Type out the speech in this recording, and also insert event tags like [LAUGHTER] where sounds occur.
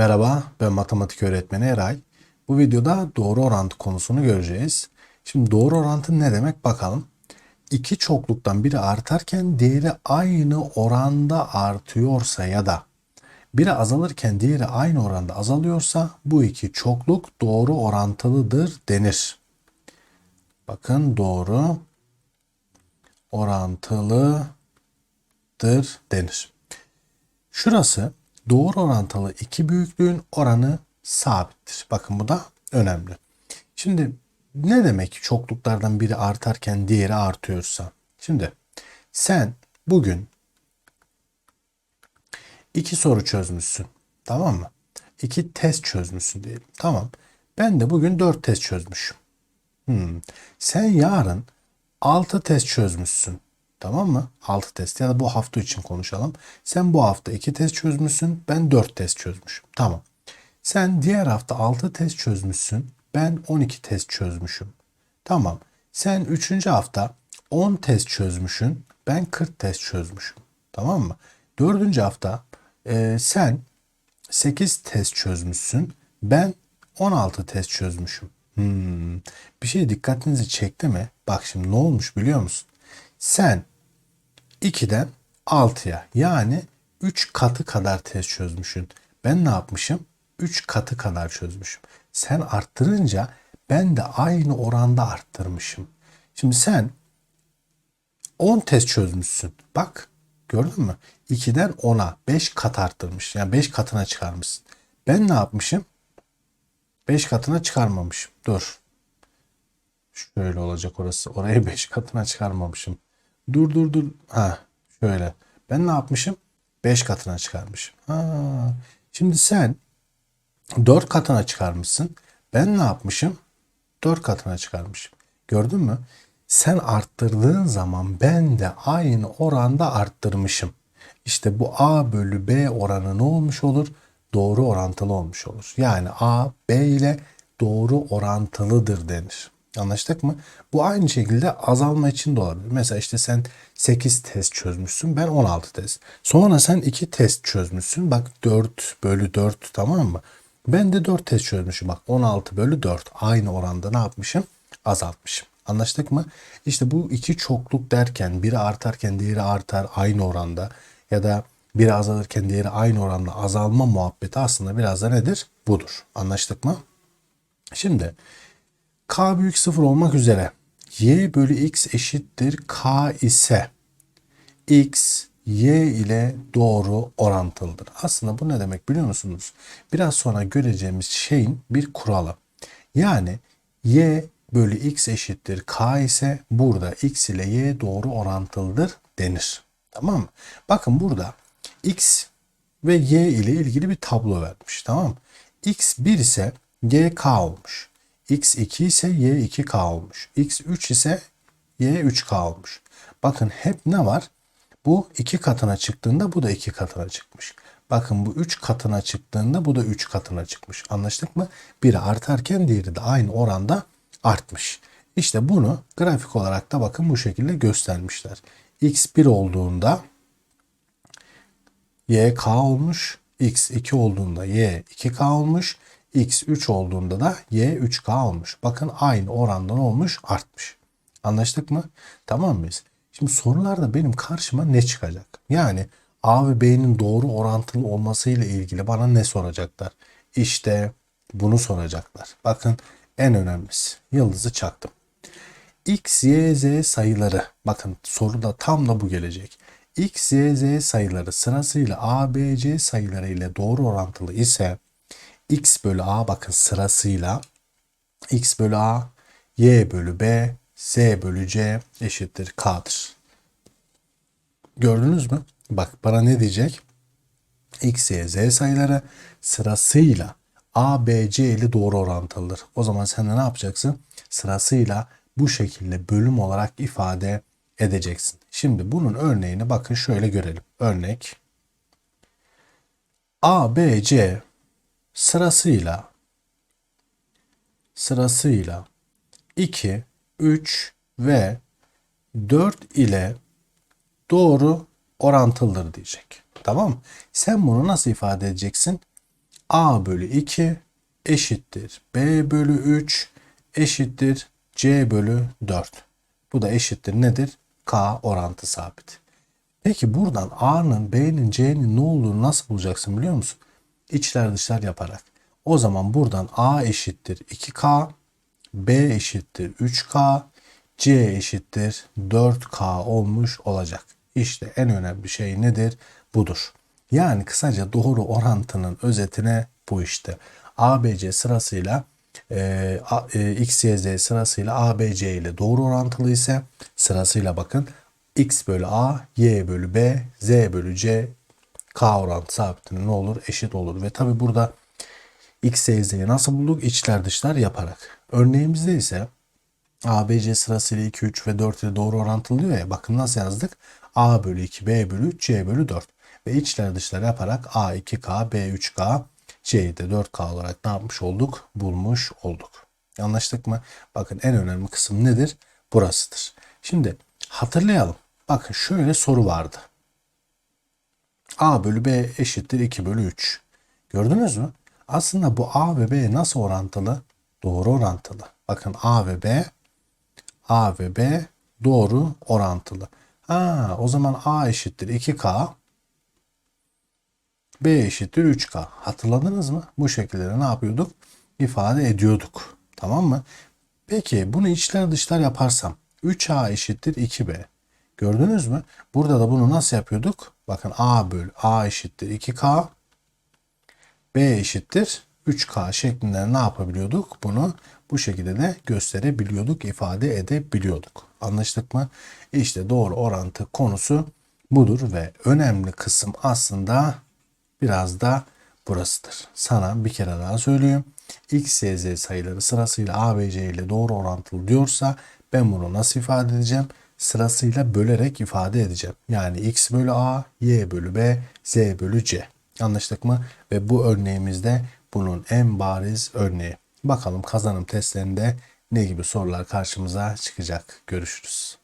Merhaba, ben matematik öğretmeni Eray. Bu videoda doğru orantı konusunu göreceğiz. Şimdi doğru orantı ne demek bakalım. İki çokluktan biri artarken diğeri aynı oranda artıyorsa ya da biri azalırken diğeri aynı oranda azalıyorsa bu iki çokluk doğru orantılıdır denir. Bakın doğru orantılıdır denir. Şurası doğru orantılı iki büyüklüğün oranı sabittir. Bakın bu da önemli. Şimdi ne demek çokluklardan biri artarken diğeri artıyorsa? Şimdi sen bugün iki soru çözmüşsün. Tamam mı? İki test çözmüşsün diyelim. Tamam. Ben de bugün dört test çözmüşüm. Hmm. Sen yarın 6 test çözmüşsün. Tamam mı? 6 test ya da bu hafta için konuşalım. Sen bu hafta 2 test çözmüşsün. Ben 4 test çözmüşüm. Tamam. Sen diğer hafta 6 test çözmüşsün. Ben 12 test çözmüşüm. Tamam. Sen 3. hafta 10 test çözmüşsün. Ben 40 test çözmüşüm. Tamam mı? 4. hafta e, sen 8 test çözmüşsün. Ben 16 test çözmüşüm. Hmm. Bir şey dikkatinizi çekti mi? Bak şimdi ne olmuş biliyor musun? Sen 2'den 6'ya yani 3 katı kadar test çözmüşsün. Ben ne yapmışım? 3 katı kadar çözmüşüm. Sen arttırınca ben de aynı oranda arttırmışım. Şimdi sen 10 test çözmüşsün. Bak gördün mü? 2'den 10'a 5 kat arttırmış. Yani 5 katına çıkarmışsın. Ben ne yapmışım? 5 katına çıkarmamışım. Dur. Şöyle olacak orası. Orayı [LAUGHS] 5 katına çıkarmamışım. Dur dur dur. Ha şöyle. Ben ne yapmışım? 5 katına çıkarmışım. Ha. Şimdi sen 4 katına çıkarmışsın. Ben ne yapmışım? 4 katına çıkarmışım. Gördün mü? Sen arttırdığın zaman ben de aynı oranda arttırmışım. İşte bu A bölü B oranı ne olmuş olur? Doğru orantılı olmuş olur. Yani A, B ile doğru orantılıdır denir. Anlaştık mı? Bu aynı şekilde azalma için de olabilir. Mesela işte sen 8 test çözmüşsün. Ben 16 test. Sonra sen 2 test çözmüşsün. Bak 4 bölü 4 tamam mı? Ben de 4 test çözmüşüm. Bak 16 bölü 4. Aynı oranda ne yapmışım? Azaltmışım. Anlaştık mı? İşte bu iki çokluk derken biri artarken diğeri artar aynı oranda ya da biri azalırken diğeri aynı oranda azalma muhabbeti aslında biraz da nedir? Budur. Anlaştık mı? Şimdi k büyük sıfır olmak üzere y bölü x eşittir k ise x y ile doğru orantılıdır. Aslında bu ne demek biliyor musunuz? Biraz sonra göreceğimiz şeyin bir kuralı. Yani y bölü x eşittir k ise burada x ile y doğru orantılıdır denir. Tamam mı? Bakın burada x ve y ile ilgili bir tablo vermiş. Tamam mı? x 1 ise y k olmuş. X 2 ise y 2k olmuş. x 3 ise y 3k olmuş. Bakın hep ne var? Bu 2 katına çıktığında bu da 2 katına çıkmış. Bakın bu 3 katına çıktığında bu da 3 katına çıkmış. Anlaştık mı? Biri artarken diğeri de aynı oranda artmış. İşte bunu grafik olarak da bakın bu şekilde göstermişler. x 1 olduğunda y k olmuş. x 2 olduğunda y 2k olmuş. X 3 olduğunda da y 3k olmuş. Bakın aynı oranda ne olmuş? Artmış. Anlaştık mı? Tamam mıyız? Şimdi sorularda benim karşıma ne çıkacak? Yani A ve B'nin doğru orantılı olmasıyla ilgili bana ne soracaklar? İşte bunu soracaklar. Bakın en önemlisi. Yıldızı çaktım. X, Y, Z sayıları. Bakın soruda tam da bu gelecek. X, Y, Z sayıları sırasıyla A, B, C sayıları ile doğru orantılı ise X bölü A bakın sırasıyla X bölü A, Y bölü B, Z bölü C eşittir K'dır. Gördünüz mü? Bak bana ne diyecek? X, Y, Z sayıları sırasıyla A, B, C ile doğru orantılıdır. O zaman sen de ne yapacaksın? Sırasıyla bu şekilde bölüm olarak ifade edeceksin. Şimdi bunun örneğini bakın şöyle görelim. Örnek A, B, C sırasıyla sırasıyla 2, 3 ve 4 ile doğru orantılıdır diyecek. Tamam mı? Sen bunu nasıl ifade edeceksin? A bölü 2 eşittir B bölü 3 eşittir C bölü 4. Bu da eşittir nedir? K orantı sabit. Peki buradan A'nın, B'nin, C'nin ne olduğunu nasıl bulacaksın biliyor musun? İçler dışlar yaparak. O zaman buradan A eşittir 2K, B eşittir 3K, C eşittir 4K olmuş olacak. İşte en önemli şey nedir? Budur. Yani kısaca doğru orantının özetine bu işte. ABC sırasıyla e, e, X, Y, Z sırasıyla ABC ile doğru orantılı ise sırasıyla bakın X bölü A, Y bölü B, Z bölü C K orantı sabitinin ne olur? Eşit olur. Ve tabi burada X, Y, Z'yi nasıl bulduk? İçler dışlar yaparak. Örneğimizde ise ABC sırasıyla 2, 3 ve 4 ile doğru orantılı diyor ya. Bakın nasıl yazdık? A bölü 2, B bölü 3, C bölü 4. Ve içler dışlar yaparak A 2K, B 3K, C'yi de 4K olarak ne yapmış olduk? Bulmuş olduk. Anlaştık mı? Bakın en önemli kısım nedir? Burasıdır. Şimdi hatırlayalım. Bakın şöyle soru vardı. A bölü B eşittir 2 bölü 3. Gördünüz mü? Aslında bu A ve B nasıl orantılı? Doğru orantılı. Bakın A ve B A ve B doğru orantılı. Ha, o zaman A eşittir 2K B eşittir 3K. Hatırladınız mı? Bu şekilde ne yapıyorduk? İfade ediyorduk. Tamam mı? Peki bunu içler dışlar yaparsam 3A eşittir 2B. Gördünüz mü? Burada da bunu nasıl yapıyorduk? Bakın A bölü A eşittir 2K B eşittir 3K şeklinde ne yapabiliyorduk? Bunu bu şekilde de gösterebiliyorduk, ifade edebiliyorduk. Anlaştık mı? İşte doğru orantı konusu budur ve önemli kısım aslında biraz da burasıdır. Sana bir kere daha söyleyeyim. X, Y, Z sayıları sırasıyla A ve C ile doğru orantılı diyorsa ben bunu nasıl ifade edeceğim? Sırasıyla bölerek ifade edeceğim. Yani X bölü A, Y bölü B, Z bölü C. Anlaştık mı? Ve bu örneğimizde bunun en bariz örneği. Bakalım kazanım testlerinde ne gibi sorular karşımıza çıkacak. Görüşürüz.